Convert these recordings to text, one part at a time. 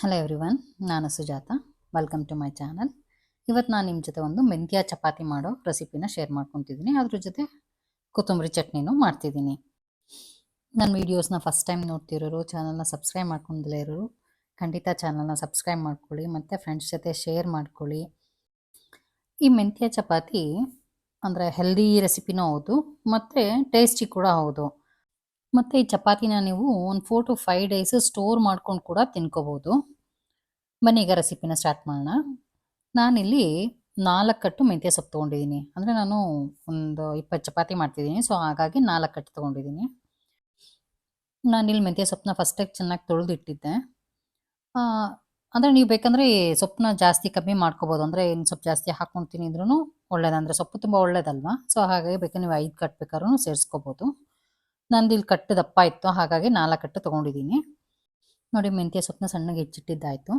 Hello everyone ನಾನು Sujatha. Welcome to my channel ಇವತ್ತು ನಾನು ನಿಮ್ಮ ಜೊತೆ ಒಂದು ಮೆಂತ್ಯ ಚಪಾತಿ ಮಾಡೋ ರೆಸಿಪಿನ ಶೇರ್ ಮಾಡ್ಕೊತಿದ್ದೀನಿ. ಅದ್ರ ಜೊತೆ ಕೊತ್ತಂಬರಿ ಚಟ್ನಿನೂ ಮಾಡ್ತಿದ್ದೀನಿ. ನನ್ನ ವೀಡಿಯೋಸ್ನ ಫಸ್ಟ್ ಟೈಮ್ ನೋಡ್ತಿರೋರು ಚಾನಲ್ನ ಸಬ್ಸ್ಕ್ರೈಬ್ ಮಾಡ್ಕೊಂಡಲೇ ಇರೋರು, ಖಂಡಿತ ಚಾನಲ್ನ ಸಬ್ಸ್ಕ್ರೈಬ್ ಮಾಡ್ಕೊಳ್ಳಿ, ಮತ್ತು ಫ್ರೆಂಡ್ಸ್ ಜೊತೆ ಶೇರ್ ಮಾಡ್ಕೊಳ್ಳಿ. ಈ ಮೆಂತ್ಯ ಚಪಾತಿ ಅಂದರೆ ಹೆಲ್ದಿ ರೆಸಿಪಿನೂ ಹೌದು, ಮತ್ತು ಟೇಸ್ಟಿ ಕೂಡ ಹೌದು. ಮತ್ತು ಈ ಚಪಾತಿನ ನೀವು ಒಂದು four to five days store ಮಾಡ್ಕೊಂಡು ಕೂಡ ತಿನ್ಕೋಬೋದು. ಬನ್ನಿ ಈಗ ರೆಸಿಪಿನ ಸ್ಟಾರ್ಟ್ ಮಾಡೋಣ. ನಾನಿಲ್ಲಿ ನಾಲ್ಕು ಕಟ್ಟು ಮೆಂತ್ಯ ಸೊಪ್ಪು ತೊಗೊಂಡಿದ್ದೀನಿ. ಅಂದರೆ ನಾನು ಒಂದು ಇಪ್ಪತ್ತು ಚಪಾತಿ ಮಾಡ್ತಿದ್ದೀನಿ ಸೊ ಹಾಗಾಗಿ ನಾಲ್ಕು ಕಟ್ಟು ತೊಗೊಂಡಿದ್ದೀನಿ. ನಾನಿಲ್ಲಿ ಮೆಂತ್ಯ ಸೊಪ್ಪನ್ನ ಫಸ್ಟಾಗಿ ಚೆನ್ನಾಗಿ ತೊಳೆದಿಟ್ಟಿದ್ದೆ. ಅಂದರೆ ನೀವು ಬೇಕಂದರೆ ಸೊಪ್ಪನ್ನ ಜಾಸ್ತಿ ಕಮ್ಮಿ ಮಾಡ್ಕೋಬೋದು. ಅಂದರೆ ಇನ್ನು ಸೊಪ್ಪು ಜಾಸ್ತಿ ಹಾಕ್ಕೊಂಡು ತಿನ್ನಿದ್ರು ಒಳ್ಳೇದಂದರೆ ಸೊಪ್ಪು ತುಂಬ ಒಳ್ಳೇದಲ್ವಾ? ಸೊ ಹಾಗಾಗಿ ಬೇಕಾದ್ರೆ ನೀವು ಐದು ಕಟ್ಟು ಬೇಕಾದ್ರೂ ಸೇರಿಸ್ಕೋಬೋದು. ನಂದು ಇಲ್ಲಿ ಕಟ್ಟು ದಪ್ಪ ಇತ್ತು, ಹಾಗಾಗಿ ನಾಲ್ಕು ಕಟ್ಟು ತೊಗೊಂಡಿದ್ದೀನಿ ನೋಡಿ, ಮೆಂತ್ಯ ಸೊಪ್ಪನ್ನ ಸಣ್ಣಗೆ ಹೆಚ್ಚಿಟ್ಟಿದ್ದಾಯಿತು.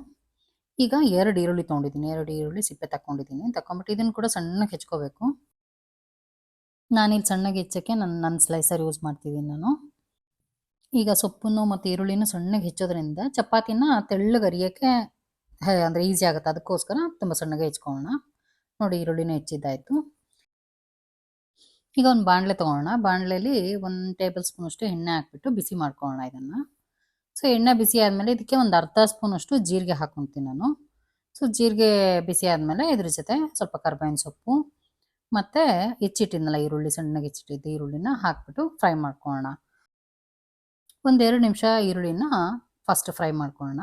ಈಗ ಎರಡು ಈರುಳ್ಳಿ ತೊಗೊಂಡಿದ್ದೀನಿ ಎರಡು ಈರುಳ್ಳಿ ಸಿಪ್ಪೆ ತಗೊಂಡಿದ್ದೀನಿ ತಗೊಂಬಿಟ್ಟು ಇದನ್ನು ಕೂಡ ಸಣ್ಣಗೆ ಹೆಚ್ಕೋಬೇಕು. ನಾನಿಲ್ಲಿ ಸಣ್ಣಗೆ ಹೆಚ್ಚೋಕ್ಕೆ ನನ್ನ ನನ್ನ ಸ್ಲೈಸರ್ ಯೂಸ್ ಮಾಡ್ತಿದ್ದೀನಿ ನಾನು. ಈಗ ಸೊಪ್ಪನ್ನು ಮತ್ತು ಈರುಳ್ಳಿನ ಸಣ್ಣಗೆ ಹೆಚ್ಚೋದ್ರಿಂದ ಚಪಾತಿನ ತೆಳ್ಳಗೆ ಅರಿಯೋಕ್ಕೆ ಅಂದರೆ ಈಸಿ ಆಗುತ್ತೆ. ಅದಕ್ಕೋಸ್ಕರ ತುಂಬ ಸಣ್ಣಗೆ ಹೆಚ್ಕೊಳ್ಳೋಣ. ನೋಡಿ, ಈರುಳ್ಳಿನೂ ಹೆಚ್ಚಿದ್ದಾಯಿತು. ಈಗ ಒಂದು ಬಾಣಲೆ ತೊಗೊಳ್ಳೋಣ ಬಾಣಲೆಯಲ್ಲಿ ಒಂದು ಟೇಬಲ್ ಸ್ಪೂನ್ ಅಷ್ಟು ಎಣ್ಣೆ ಹಾಕ್ಬಿಟ್ಟು ಬಿಸಿ ಮಾಡ್ಕೊಳ್ಳೋಣ ಇದನ್ನು. ಸೊ, ಎಣ್ಣೆ ಬಿಸಿ ಆದಮೇಲೆ ಇದಕ್ಕೆ ಒಂದು ಅರ್ಧ ಸ್ಪೂನ್ ಅಷ್ಟು ಜೀರಿಗೆ ಹಾಕೊತೀನಿ ನಾನು. ಸೊ, ಜೀರಿಗೆ ಬಿಸಿ ಆದಮೇಲೆ ಇದ್ರ ಜೊತೆ ಸ್ವಲ್ಪ ಕರ್ಬೇವಿನ ಸೊಪ್ಪು, ಮತ್ತು ಹೆಚ್ಚಿಟ್ಟಿದ್ನಲ್ಲ ಈರುಳ್ಳಿ, ಸಣ್ಣಗೆ ಹೆಚ್ಚಿಟ್ಟಿದ್ದು ಈರುಳ್ಳಿನ ಹಾಕ್ಬಿಟ್ಟು ಫ್ರೈ ಮಾಡ್ಕೊಳ್ಳೋಣ. ಒಂದೆರಡು ನಿಮಿಷ ಈರುಳ್ಳಿನ ಫಸ್ಟ್ ಫ್ರೈ ಮಾಡ್ಕೊಳ್ಳೋಣ.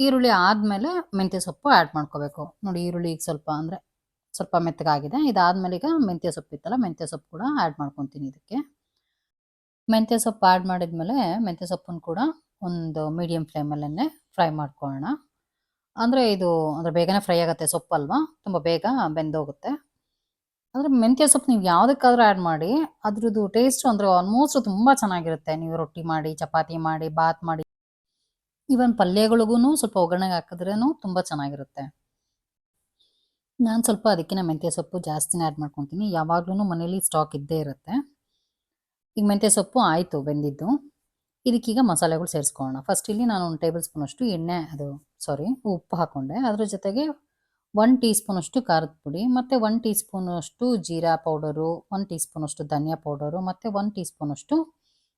ಈರುಳ್ಳಿ ಆದಮೇಲೆ ಮೆಂತ್ಯ ಸೊಪ್ಪು ಆ್ಯಡ್ ಮಾಡ್ಕೋಬೇಕು. ನೋಡಿ, ಈರುಳ್ಳಿ ಈಗ ಸ್ವಲ್ಪ ಅಂದರೆ ಸ್ವಲ್ಪ ಮೆತ್ತಗಾಗಿದೆ. ಇದಾದಮೇಲೆ ಈಗ ಮೆಂತ್ಯ ಸೊಪ್ಪು ಇತ್ತಲ್ಲ, ಮೆಂತ್ಯ ಸೊಪ್ಪು ಕೂಡ ಆ್ಯಡ್ ಮಾಡ್ಕೊತೀನಿ ಇದಕ್ಕೆ. ಮೆಂತ್ಯ ಸೊಪ್ಪು ಆ್ಯಡ್ ಮಾಡಿದ್ಮೇಲೆ ಮೆಂತ್ಯ ಸೊಪ್ಪನ್ನು ಕೂಡ ಒಂದು ಮೀಡಿಯಮ್ ಫ್ಲೇಮಲ್ಲೇ ಫ್ರೈ ಮಾಡ್ಕೊಳ್ಳೋಣ. ಅಂದರೆ ಇದು, ಅಂದರೆ ಬೇಗನೆ ಫ್ರೈ ಆಗುತ್ತೆ ಸೊಪ್ಪು ಅಲ್ವಾ? ತುಂಬ ಬೇಗ ಬೆಂದೋಗುತ್ತೆ. ಅಂದರೆ ಮೆಂತ್ಯ ಸೊಪ್ಪು ನೀವು ಯಾವುದಕ್ಕಾದ್ರೂ ಆ್ಯಡ್ ಮಾಡಿ, ಅದ್ರದ್ದು ಟೇಸ್ಟು ಅಂದರೆ ಆಲ್ಮೋಸ್ಟ್ ತುಂಬ ಚೆನ್ನಾಗಿರುತ್ತೆ. ನೀವು ರೊಟ್ಟಿ ಮಾಡಿ, ಚಪಾತಿ ಮಾಡಿ, ಬಾತ್ ಮಾಡಿ. ಈವನ್ ಪಲ್ಯಗಳಿಗೂ ಸ್ವಲ್ಪ ಒಗ್ಗರಣೆಗೆ ಹಾಕಿದ್ರೂ ತುಂಬ ಚೆನ್ನಾಗಿರುತ್ತೆ. ನಾನು ಸ್ವಲ್ಪ ಅದಕ್ಕಿಂತ ಮೆಂತ್ಯ ಸೊಪ್ಪು ಜಾಸ್ತಿನೇ ಆ್ಯಡ್ ಮಾಡ್ಕೊತೀನಿ. ಯಾವಾಗಲೂ ಮನೇಲಿ ಸ್ಟಾಕ್ ಇದ್ದೇ ಇರುತ್ತೆ. ಈಗ ಮೆಂತ್ಯ ಸೊಪ್ಪು ಆಯಿತು, ಬೆಂದಿದ್ದು. ಇದಕ್ಕೀಗ ಮಸಾಲೆಗಳು ಸೇರಿಸ್ಕೊಳ್ಳೋಣ. ಫಸ್ಟ್ ಇಲ್ಲಿ ನಾನು ಒಂದು ಟೇಬಲ್ ಸ್ಪೂನಷ್ಟು ಎಣ್ಣೆ, ಅದು ಸಾರಿ ಉಪ್ಪು ಹಾಕ್ಕೊಂಡೆ ಅದರ ಜೊತೆಗೆ ಒನ್ ಟೀ ಸ್ಪೂನಷ್ಟು ಖಾರದ ಪುಡಿ, ಮತ್ತು ಒನ್ ಟೀ ಸ್ಪೂನಷ್ಟು ಜೀರಾ ಪೌಡರು ಒನ್ ಟೀ ಸ್ಪೂನಷ್ಟು ಧನಿಯಾ ಪೌಡರು, ಮತ್ತು ಒನ್ ಟೀ ಸ್ಪೂನಷ್ಟು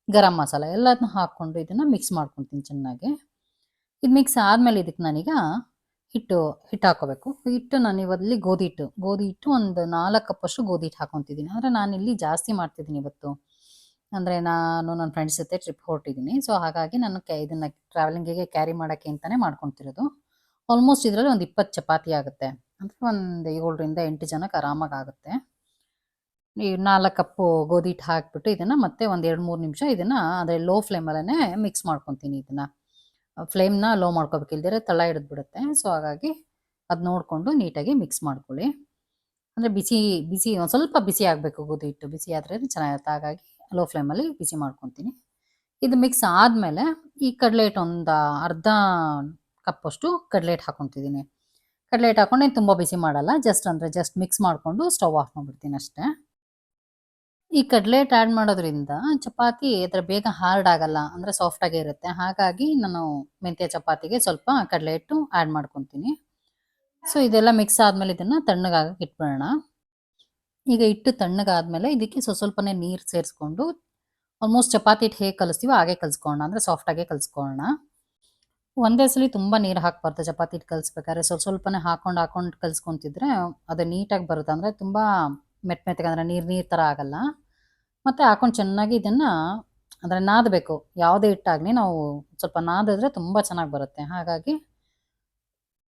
ಗರಂ ಮಸಾಲೆ. ಎಲ್ಲದನ್ನ ಹಾಕ್ಕೊಂಡು ಇದನ್ನು ಮಿಕ್ಸ್ ಮಾಡ್ಕೊತೀನಿ ಚೆನ್ನಾಗಿ. ಇದು ಮಿಕ್ಸ್ ಆದಮೇಲೆ ಇದಕ್ಕೆ ನಾನೀಗ ಹಿಟ್ಟು ಹಿಟ್ಟು ಹಾಕೋಬೇಕು. ಹಿಟ್ಟು ನಾನು ಇವಲ್ಲಿ ಗೋಧಿ ಹಿಟ್ಟು. ಗೋಧಿ ಹಿಟ್ಟು ಒಂದು ನಾಲ್ಕು ಕಪ್ಪಷ್ಟು ಗೋಧಿ ಹಿಟ್ಟು ಹಾಕೊತಿದ್ದೀನಿ. ಅಂದರೆ ನಾನಿಲ್ಲಿ ಜಾಸ್ತಿ ಮಾಡ್ತಿದ್ದೀನಿ ಇವತ್ತು. ಅಂದರೆ ನಾನು ನನ್ನ ಫ್ರೆಂಡ್ಸ್ ಜೊತೆ ಟ್ರಿಪ್ ಹೊರಟಿದ್ದೀನಿ. ಸೊ ಹಾಗಾಗಿ ನಾನು ಕೆ, ಇದನ್ನು ಟ್ರಾವೆಲಿಂಗಿಗೆ ಕ್ಯಾರಿ ಮಾಡೋಕ್ಕೆ ಅಂತಲೇ ಮಾಡ್ಕೊತಿರೋದು. ಆಲ್ಮೋಸ್ಟ್ ಇದರಲ್ಲಿ ಒಂದು ಇಪ್ಪತ್ತು ಚಪಾತಿ ಆಗುತ್ತೆ. ಅಂದರೆ ಒಂದು ಏಳರಿಂದ ಎಂಟು ಜನಕ್ಕೆ ಆರಾಮಾಗಿ ಆಗುತ್ತೆ. ಈ ನಾಲ್ಕು ಕಪ್ಪು ಗೋಧಿ ಹಿಟ್ಟು ಹಾಕಿಬಿಟ್ಟು ಇದನ್ನು ಮತ್ತೆ ಒಂದು ಎರಡು ಮೂರು ನಿಮಿಷ ಇದನ್ನು ಅಂದರೆ ಲೋ ಫ್ಲೇಮಲ್ಲೇ ಮಿಕ್ಸ್ ಮಾಡ್ಕೊತೀನಿ ಇದನ್ನು. ಫ್ಲೇಮ್ನ ಲೋ ಮಾಡ್ಕೋಬೇಕು ತಳ ಹಿಡಿದ್ಬಿಡುತ್ತೆ. ಸೊ ಹಾಗಾಗಿ ಅದು ನೋಡಿಕೊಂಡು ನೀಟಾಗಿ ಮಿಕ್ಸ್ ಮಾಡ್ಕೊಳ್ಳಿ. ಅಂದರೆ ಬಿಸಿ ಬಿಸಿ ಒಂದು ಸ್ವಲ್ಪ ಬಿಸಿ ಆಗಬೇಕು ಗೋಧಿ ಹಿಟ್ಟು. ಬಿಸಿ ಆದರೆ ಚೆನ್ನಾಗಿರುತ್ತೆ. ಹಾಗಾಗಿ ಲೋ ಫ್ಲೇಮಲ್ಲಿ ಬಿಸಿ ಮಾಡ್ಕೊತೀನಿ. ಇದು ಮಿಕ್ಸ್ ಆದಮೇಲೆ ಈ ಕಡಲೆ ಹಿಟ್ಟು ಒಂದು ಅರ್ಧ ಕಪ್ಪಷ್ಟು ಕಡಲೆ ಹಿಟ್ಟು ಹಾಕ್ಕೊತಿದ್ದೀನಿ ಕಡಲೆ ಹಿಟ್ಟು ಹಾಕ್ಕೊಂಡು ಏನು ತುಂಬ ಬಿಸಿ ಮಾಡಲ್ಲ. ಜಸ್ಟ್ ಅಂದರೆ ಜಸ್ಟ್ ಮಿಕ್ಸ್ ಮಾಡಿಕೊಂಡು ಸ್ಟವ್ ಆಫ್ ಮಾಡಿಬಿಡ್ತೀನಿ ಅಷ್ಟೇ. ಈ ಕಡಲೆ ಹಿಟ್ಟು ಆ್ಯಡ್ ಮಾಡೋದ್ರಿಂದ ಚಪಾತಿ ಅದರ ಬೇಗ ಹಾರ್ಡ್ ಆಗಲ್ಲ, ಅಂದರೆ ಸಾಫ್ಟಾಗೇ ಇರುತ್ತೆ. ಹಾಗಾಗಿ ನಾನು ಮೆಂತ್ಯ ಚಪಾತಿಗೆ ಸ್ವಲ್ಪ ಕಡಲೆ ಹಿಟ್ಟು ಆ್ಯಡ್ ಮಾಡ್ಕೊತೀನಿ. ಸೊ ಇದೆಲ್ಲ ಮಿಕ್ಸ್ ಆದಮೇಲೆ ಇದನ್ನು ತಣ್ಣಗಾಗಕ್ಕೆ ಇಟ್ಬಿಡೋಣ. ಈಗ ಹಿಟ್ಟು ತಣ್ಣಗಾದ್ಮೇಲೆ ಇದಕ್ಕೆ ಸ್ವಲ್ಪ ಸ್ವಲ್ಪನೇ ನೀರು ಸೇರಿಸ್ಕೊಂಡು ಆಲ್ಮೋಸ್ಟ್ ಚಪಾತಿ ಹಿಟ್ಟು ಹೇಗೆ ಕಲಿಸ್ತೀವೋ ಹಾಗೆ ಕಲಿಸ್ಕೊಳ್ಳೋಣ, ಅಂದರೆ ಸಾಫ್ಟಾಗೆ ಕಲಿಸ್ಕೊಳ್ಳೋಣ. ಒಂದೇ ಸಲ ತುಂಬ ನೀರು ಹಾಕ್ಬಾರ್ದು ಚಪಾತಿ ಹಿಟ್ಟು ಕಲಿಸ್ಬೇಕಾದ್ರೆ. ಸ್ವಲ್ಪ ಸ್ವಲ್ಪನೇ ಹಾಕೊಂಡು ಹಾಕೊಂಡು ಕಲಿಸ್ಕೊತಿದ್ರೆ ಅದು ನೀಟಾಗಿ ಬರುತ್ತೆ. ಅಂದರೆ ತುಂಬ ಮೆತ್ತ ಅಂದರೆ ನೀರು ನೀರು ಥರ ಆಗಲ್ಲ. ಮತ್ತು ಹಾಕೊಂಡು ಚೆನ್ನಾಗಿ ಇದನ್ನು ಅಂದರೆ ನಾದಬೇಕು. ಯಾವುದೇ ಹಿಟ್ಟಾಗಲಿ ನಾವು ಸ್ವಲ್ಪ ನಾದಿದ್ರೆ ತುಂಬ ಚೆನ್ನಾಗಿ ಬರುತ್ತೆ. ಹಾಗಾಗಿ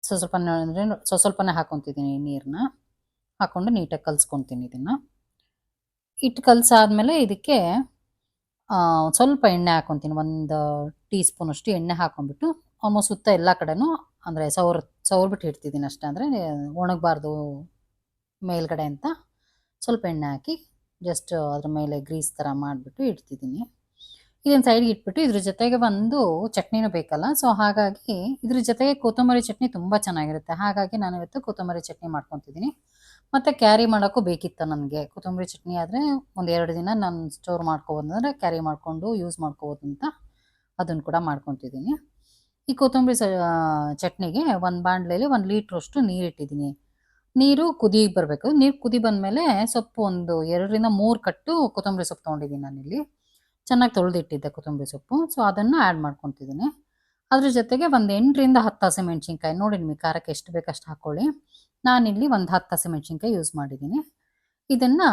ಸ್ವಲ್ಪ ಸ್ವಲ್ಪ ಅಂದರೆ ಸ್ವಲ್ಪ ಸ್ವಲ್ಪನೇ ಹಾಕೊತಿದ್ದೀನಿ ನೀರನ್ನ ಹಾಕ್ಕೊಂಡು ನೀಟಾಗಿ ಕಲಿಸ್ಕೊತೀನಿ ಇದನ್ನು. ಹಿಟ್ಟು ಕಲಸಾದ್ಮೇಲೆ ಇದಕ್ಕೆ ಸ್ವಲ್ಪ ಎಣ್ಣೆ ಹಾಕೊತೀನಿ. ಒಂದು ಟೀ ಸ್ಪೂನಷ್ಟು ಎಣ್ಣೆ ಹಾಕೊಂಡ್ಬಿಟ್ಟು ಆಲ್ಮೋಸ್ಟ್ ಸುತ್ತ ಎಲ್ಲ ಕಡೆನೂ ಅಂದರೆ ಸವರ್ ಸೌರ್ಬಿಟ್ಟು ಇಡ್ತಿದ್ದೀನಿ ಅಷ್ಟೇ ಅಂದರೆ ಒಣಗಬಾರ್ದು ಮೇಲ್ಗಡೆ ಅಂತ. ಸ್ವಲ್ಪ ಎಣ್ಣೆ ಹಾಕಿ ಜಸ್ಟ್ ಅದ್ರ ಮೇಲೆ ಗ್ರೀಸ್ ಥರ ಮಾಡಿಬಿಟ್ಟು ಇಡ್ತಿದ್ದೀನಿ. ಇದನ್ನು ಸೈಡ್ಗೆ ಇಟ್ಬಿಟ್ಟು ಇದ್ರ ಜೊತೆಗೆ ಒಂದು ಚಟ್ನಿನೂ ಬೇಕಲ್ಲ ಸೊ ಹಾಗಾಗಿ ಇದ್ರ ಜೊತೆಗೆ ಕೊತ್ತಂಬರಿ ಚಟ್ನಿ ತುಂಬ ಚೆನ್ನಾಗಿರುತ್ತೆ. ಹಾಗಾಗಿ ನಾನು ಇವತ್ತು ಕೊತ್ತಂಬರಿ ಚಟ್ನಿ ಮಾಡ್ಕೊತಿದ್ದೀನಿ. ಮತ್ತು ಕ್ಯಾರಿ ಮಾಡೋಕ್ಕೂ ಬೇಕಿತ್ತು ನನಗೆ. ಕೊತ್ತಂಬರಿ ಚಟ್ನಿ ಆದರೆ ಒಂದು ಎರಡು ದಿನ ನಾನು ಸ್ಟೋರ್ ಮಾಡ್ಕೊಬೋದು ಅಂದರೆ ಕ್ಯಾರಿ ಮಾಡಿಕೊಂಡು ಯೂಸ್ ಮಾಡ್ಕೋಬೋದು ಅಂತ ಅದನ್ನು ಕೂಡ ಮಾಡ್ಕೊತಿದ್ದೀನಿ. ಈ ಕೊತ್ತಂಬರಿ ಚಟ್ನಿಗೆ ಒಂದು ಬಾಣಲೆಯಲ್ಲಿ ಒಂದು ಲೀಟ್ರಷ್ಟು ನೀರು ಇಟ್ಟಿದ್ದೀನಿ ನೀರು ಕುದಿ ಬರಬೇಕು. ನೀರು ಕುದಿ ಬಂದಮೇಲೆ ಸೊಪ್ಪು ಒಂದು ಎರಡರಿಂದ ಮೂರು ಕಟ್ಟು ಕೊತ್ತಂಬರಿ ಸೊಪ್ಪು ತೊಗೊಂಡಿದ್ದೀನಿ ನಾನಿಲ್ಲಿ. ಚೆನ್ನಾಗಿ ತೊಳೆದಿಟ್ಟಿದ್ದೆ ಕೊತ್ತಂಬರಿ ಸೊಪ್ಪು. ಸೊ ಅದನ್ನು ಆ್ಯಡ್ ಮಾಡ್ಕೊತಿದ್ದೀನಿ. ಅದ್ರ ಜೊತೆಗೆ ಒಂದು ಎಂಟರಿಂದ ಹತ್ತು ಹಸಿಮೆಣ್ಸಿನ್ಕಾಯಿ ನೋಡಿ ನಿಮಗೆ ಖಾರಕ್ಕೆ ಎಷ್ಟು ಬೇಕು ಅಷ್ಟು ಹಾಕ್ಕೊಳ್ಳಿ ನಾನಿಲ್ಲಿ ಒಂದು ಹತ್ತು ಹಸಿಮೆಣ್ಸಿನ್ಕಾಯಿ ಯೂಸ್ ಮಾಡಿದ್ದೀನಿ. ಇದನ್ನು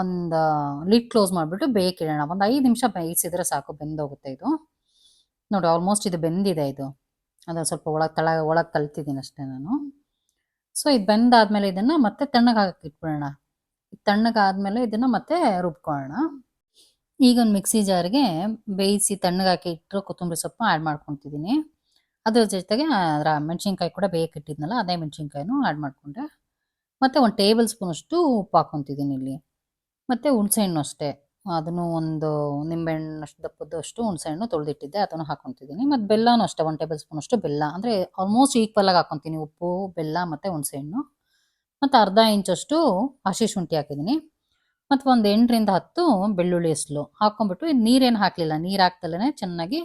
ಒಂದು ಲಿಡ್ ಕ್ಲೋಸ್ ಮಾಡಿಬಿಟ್ಟು ಬೇಕಿಡೋಣ. ಒಂದು ಐದು ನಿಮಿಷ ಬೇಯಿಸಿದ್ರೆ ಸಾಕು, ಬೆಂದೋಗುತ್ತೆ ಇದು. ನೋಡಿ ಆಲ್ಮೋಸ್ಟ್ ಇದು ಬೆಂದಿದೆ ಇದು. ಅದು ಸ್ವಲ್ಪ ಒಳಗೆ ತಳ, ಒಳಗೆ ಕಲ್ತಿದ್ದೀನಿ ಅಷ್ಟೇ ನಾನು. ಸೊ ಇದು ಬೆಂದಾದ್ಮೇಲೆ ಇದನ್ನ ಮತ್ತೆ ತಣ್ಣಗೆ ಹಾಕಿ ಇಟ್ಬಿಡೋಣ ತಣ್ಣಗಾದ್ಮೇಲೆ ಇದನ್ನ ಮತ್ತೆ ರುಬ್ಕೊಳ್ಳೋಣ. ಈಗ ಒಂದು ಮಿಕ್ಸಿ ಜಾರ್ಗೆ ಬೇಯಿಸಿ ತಣ್ಣಗಾಕಿ ಇಟ್ಟರು ಕೊತ್ತಂಬರಿ ಸೊಪ್ಪು ಆ್ಯಡ್ ಮಾಡ್ಕೊತಿದ್ದೀನಿ ಅದ್ರ ಜೊತೆಗೆ ಅದರ ಮೆಣಸಿನ್ಕಾಯಿ ಕೂಡ ಬೇಕಿಟ್ಟಿದ್ನಲ್ಲ ಅದೇ ಮೆಣಸಿನ್ಕಾಯಿನೂ ಆ್ಯಡ್ ಮಾಡಿಕೊಂಡೆ. ಮತ್ತೆ ಒಂದು ಟೇಬಲ್ ಸ್ಪೂನಷ್ಟು ಉಪ್ಪು ಹಾಕ್ಕೊತಿದ್ದೀನಿ ಇಲ್ಲಿ. ಮತ್ತು ಹುಣಸೆಹಣ್ಣು ಅಷ್ಟೇ. ಅದನ್ನು ಒಂದು ನಿಂಬೆಹಣ್ಣಷ್ಟು ದಪ್ಪದಷ್ಟು ಹುಣಸೆಹಣ್ಣು ತೊಳೆದಿಟ್ಟಿದ್ದೆ, ಅದನ್ನು ಹಾಕೊತಿದ್ದೀನಿ ಮತ್ತು ಬೆಲ್ಲನೂ ಅಷ್ಟೇ ಒನ್ ಟೇಬಲ್ ಸ್ಪೂನಷ್ಟು ಬೆಲ್ಲ. ಅಂದರೆ ಆಲ್ಮೋಸ್ಟ್ ಈಕ್ವಲಾಗಿ ಹಾಕೊತೀನಿ ಉಪ್ಪು, ಬೆಲ್ಲ ಮತ್ತು ಹುಣಸೆಹಣ್ಣು. ಮತ್ತು ಅರ್ಧ ಇಂಚಷ್ಟು ಹಸಿ ಶುಂಠಿ ಹಾಕಿದ್ದೀನಿ. ಮತ್ತು ಒಂದು ಎಂಟರಿಂದ ಹತ್ತು ಬೆಳ್ಳುಳ್ಳಿ ಎಸ್ಲು ಹಾಕ್ಕೊಂಬಿಟ್ಟು ನೀರೇನು ಹಾಕಲಿಲ್ಲ. ನೀರು ಹಾಕ್ದಲೇ ಚೆನ್ನಾಗಿ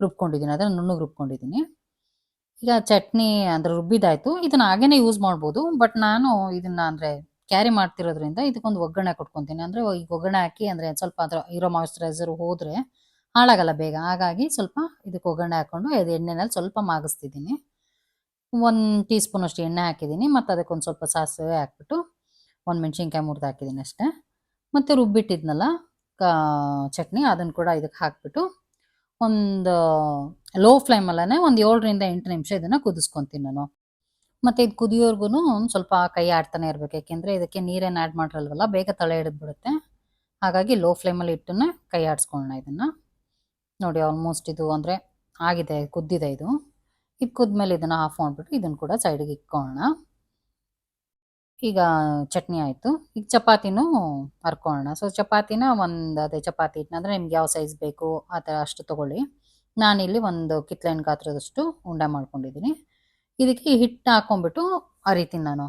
ರುಬ್ಕೊಂಡಿದ್ದೀನಿ. ಅದನ್ನು ನುಣ್ಣಗೆ ರುಬ್ಕೊಂಡಿದ್ದೀನಿ. ಈಗ ಚಟ್ನಿ ಅಂದರೆ ರುಬ್ಬಿದಾಯಿತು. ಇದನ್ನು ಹಾಗೇನೆ ಯೂಸ್ ಮಾಡ್ಬೋದು. ಬಟ್ ನಾನು ಇದನ್ನು ಅಂದರೆ ಕ್ಯಾರಿ ಮಾಡ್ತಿರೋದ್ರಿಂದ ಇದಕ್ಕೊಂದು ಒಗ್ಗರಣೆ ಕೊಟ್ಕೊತೀನಿ. ಅಂದರೆ ಈಗ ಒಗ್ಗರಣೆ ಹಾಕಿ, ಅಂದರೆ ಸ್ವಲ್ಪ ಅದರ ಇರೋ ಮಾಯಿಶ್ಚರೈಸರ್ ಹೋದರೆ ಹಾಳಾಗಲ್ಲ ಬೇಗ. ಹಾಗಾಗಿ ಸ್ವಲ್ಪ ಇದಕ್ಕೆ ಒಗ್ಗರಣೆ ಹಾಕ್ಕೊಂಡು ಅದು ಎಣ್ಣೆನಲ್ಲಿ ಸ್ವಲ್ಪ ಮಾಗಿಸ್ತಿದ್ದೀನಿ. ಒಂದು ಟೀ ಸ್ಪೂನಷ್ಟು ಎಣ್ಣೆ ಹಾಕಿದ್ದೀನಿ. ಮತ್ತು ಅದಕ್ಕೊಂದು ಸ್ವಲ್ಪ ಸಾಸಿವೆ ಹಾಕ್ಬಿಟ್ಟು ಒಂದು ಮೆಣಸಿನ್ಕಾಯಿ ಮುರಿದು ಹಾಕಿದ್ದೀನಿ ಅಷ್ಟೇ. ಮತ್ತು ರುಬ್ಬಿಟ್ಟಿದ್ನಲ್ಲ, ಕಾ, ಚಟ್ನಿ ಅದನ್ನು ಕೂಡ ಇದಕ್ಕೆ ಹಾಕ್ಬಿಟ್ಟು ಒಂದು, ಲೋ ಫ್ಲೇಮಲ್ಲೇ ಒಂದು ಏಳರಿಂದ ಎಂಟು ನಿಮಿಷ ಇದನ್ನು ಕುದಿಸ್ಕೊತೀನಿ ನಾನು. ಮತ್ತು ಇದು ಕುದಿಯೋರ್ಗು ಒಂದು ಸ್ವಲ್ಪ ಕೈ ಆಡ್ತಾನೆ ಇರಬೇಕು. ಯಾಕೆಂದರೆ ಇದಕ್ಕೆ ನೀರೇನು ಆ್ಯಡ್ ಮಾಡಿರಲ್ವಲ್ಲ, ಬೇಗ ತಳೆ ಹಿಡಿದ್ಬಿಡುತ್ತೆ. ಹಾಗಾಗಿ ಲೋ ಫ್ಲೇಮಲ್ಲಿ ಇಟ್ಟನ್ನ ಕೈ ಆಡಿಸ್ಕೊಳ್ಳೋಣ ಇದನ್ನು. ನೋಡಿ ಆಲ್ಮೋಸ್ಟ್ ಇದು ಅಂದರೆ ಆಗಿದೆ, ಕುದ್ದಿದೆ ಇದು. ಇದು ಕುದ್ಮೇಲೆ ಇದನ್ನು ಆಫ್ ಮಾಡಿಬಿಟ್ಟು ಇದನ್ನು ಕೂಡ ಸೈಡಿಗೆ ಇಕ್ಕೊಳ್ಳೋಣ ಈಗ ಚಟ್ನಿ ಆಯಿತು. ಈಗ ಚಪಾತಿನೂ ಹರ್ಕೊಳ್ಳೋಣ ಸೊ ಚಪಾತಿನ ಒಂದು ಅದೇ ಚಪಾತಿ ಹಿಟ್ಟನ್ನ ಅಂದರೆ ನಿಮ್ಗೆ ಯಾವ ಸೈಜ್ ಬೇಕು ಆ ಥರ ಅಷ್ಟು ತೊಗೊಳ್ಳಿ. ನಾನಿಲ್ಲಿ ಒಂದು ಕಿತ್ಲೆಹಣ್ಣು ಗಾತ್ರದಷ್ಟು ಉಂಡೆ ಮಾಡ್ಕೊಂಡಿದ್ದೀನಿ ಇದಕ್ಕೆ ಹಿಟ್ಟು ಹಾಕೊಂಡ್ಬಿಟ್ಟು ಅರಿತೀನಿ ನಾನು.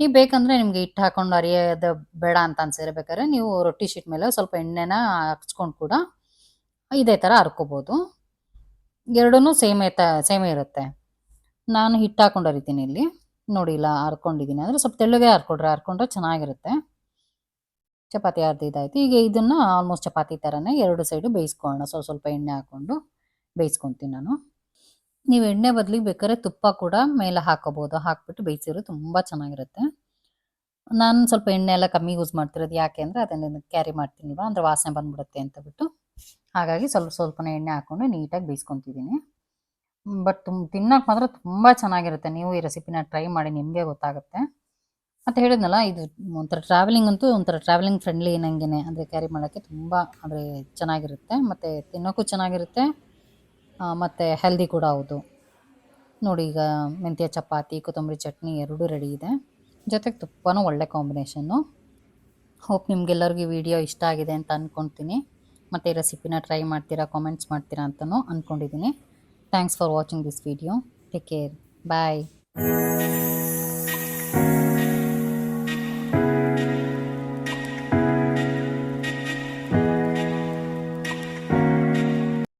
ನೀವು ಬೇಕಂದರೆ ನಿಮಗೆ ಹಿಟ್ಟು ಹಾಕೊಂಡು ಅರಿಯೋದು ಬೇಡ ಅಂತ ಅನ್ಸಿದ್ರೆ ಬೇಕಾದ್ರೆ ನೀವು ರೊಟ್ಟಿ ಶೀಟ್ ಮೇಲೆ ಸ್ವಲ್ಪ ಎಣ್ಣೆನ ಹಚ್ಕೊಂಡು ಕೂಡ ಇದೇ ಥರ ಹರ್ಕೋಬೋದು ಎರಡೂ ಸೇಮ್ ತ, ಸೇಮ್ ಇರುತ್ತೆ. ನಾನು ಹಿಟ್ಟು ಹಾಕೊಂಡು ಅರಿತೀನಿ ಇಲ್ಲಿ. ನೋಡಿ ಇಲ್ಲ ಹರ್ಕೊಂಡಿದ್ದೀನಿ ಅಂದರೆ ಸ್ವಲ್ಪ ತೆಳ್ಳಗೆ ಹರ್ಕೊಡ್ರೆ ಹರ್ಕೊಂಡ್ರೆ ಚೆನ್ನಾಗಿರುತ್ತೆ. ಚಪಾತಿ ಅರ್ದಿದ್ದಾಯ್ತು ಈಗ ಇದನ್ನು ಆಲ್ಮೋಸ್ಟ್ ಚಪಾತಿ ಥರನೇ ಎರಡು ಸೈಡು ಬೇಯಿಸ್ಕೊಳ್ಳೋಣ. ಸ್ವಲ್ಪ ಸ್ವಲ್ಪ ಎಣ್ಣೆ ಹಾಕ್ಕೊಂಡು ಬೇಯಿಸ್ಕೊತೀನಿ ನಾನು. ನೀವು ಎಣ್ಣೆ ಬದಲಿಗೆ ಬೇಕಾದ್ರೆ ತುಪ್ಪ ಕೂಡ ಮೇಲೆ ಹಾಕೋಬೋದು. ಹಾಕ್ಬಿಟ್ಟು ಬೇಯಿಸಿದ್ರೆ ತುಂಬ ಚೆನ್ನಾಗಿರುತ್ತೆ. ನಾನು ಸ್ವಲ್ಪ ಎಣ್ಣೆ ಎಲ್ಲ ಕಮ್ಮಿ ಯೂಸ್ ಮಾಡ್ತಿರೋದು ಯಾಕೆ ಅಂದರೆ ಅದನ್ನು ಕ್ಯಾರಿ ಮಾಡ್ತೀನಿಲ್ವ? ಅಂದರೆ ವಾಸನೆ ಬಂದ್ಬಿಡುತ್ತೆ ಅಂತ ಬಿಟ್ಟು. ಹಾಗಾಗಿ ಸ್ವಲ್ಪ ಸ್ವಲ್ಪನೇ ಎಣ್ಣೆ ಹಾಕ್ಕೊಂಡು ನೀಟಾಗಿ ಬೇಯಿಸ್ಕೊತಿದ್ದೀನಿ. ಬಟ್ ತುಂಬ ತಿನ್ನೋಕೆ ಮಾತ್ರ ತುಂಬ ಚೆನ್ನಾಗಿರುತ್ತೆ. ನೀವು ಈ ರೆಸಿಪಿನ ಟ್ರೈ ಮಾಡಿ ನಿಮಗೆ ಗೊತ್ತಾಗುತ್ತೆ. ಮತ್ತು ಹೇಳಿದ್ನಲ್ಲ, ಇದು ಒಂಥರ ಟ್ರಾವೆಲಿಂಗ್ ಅಂತೂ ಒಂಥರ ಟ್ರಾವೆಲಿಂಗ್ ಫ್ರೆಂಡ್ಲಿ ನಂಗೆ ಅಂದರೆ ಕ್ಯಾರಿ ಮಾಡೋಕ್ಕೆ ತುಂಬ ಅಂದರೆ ಚೆನ್ನಾಗಿರುತ್ತೆ. ಮತ್ತು ತಿನ್ನೋಕ್ಕೂ ಚೆನ್ನಾಗಿರುತ್ತೆ. ಮತ್ತು ಹೆಲ್ದಿ ಕೂಡ ಹೌದು. ನೋಡಿ ಈಗ ಮೆಂತ್ಯ ಚಪಾತಿ, ಕೊತ್ತಂಬರಿ ಚಟ್ನಿ ಎರಡೂ ರೆಡಿ ಇದೆ. ಜೊತೆಗೆ ತುಪ್ಪನೂ ಒಳ್ಳೆ ಕಾಂಬಿನೇಷನ್ನು ಹೋಪ್ ನಿಮಗೆಲ್ಲರಿಗೂ ವಿಡಿಯೋ ಇಷ್ಟ ಆಗಿದೆ ಅಂತ ಅಂದ್ಕೊತೀನಿ ಮತ್ತು ರೆಸಿಪಿನ ಟ್ರೈ ಮಾಡ್ತೀರಾ ಕಾಮೆಂಟ್ಸ್ ಮಾಡ್ತೀರಾ ಅಂತಲೂ ಅಂದ್ಕೊಂಡಿದ್ದೀನಿ thanks for watching this video take care bye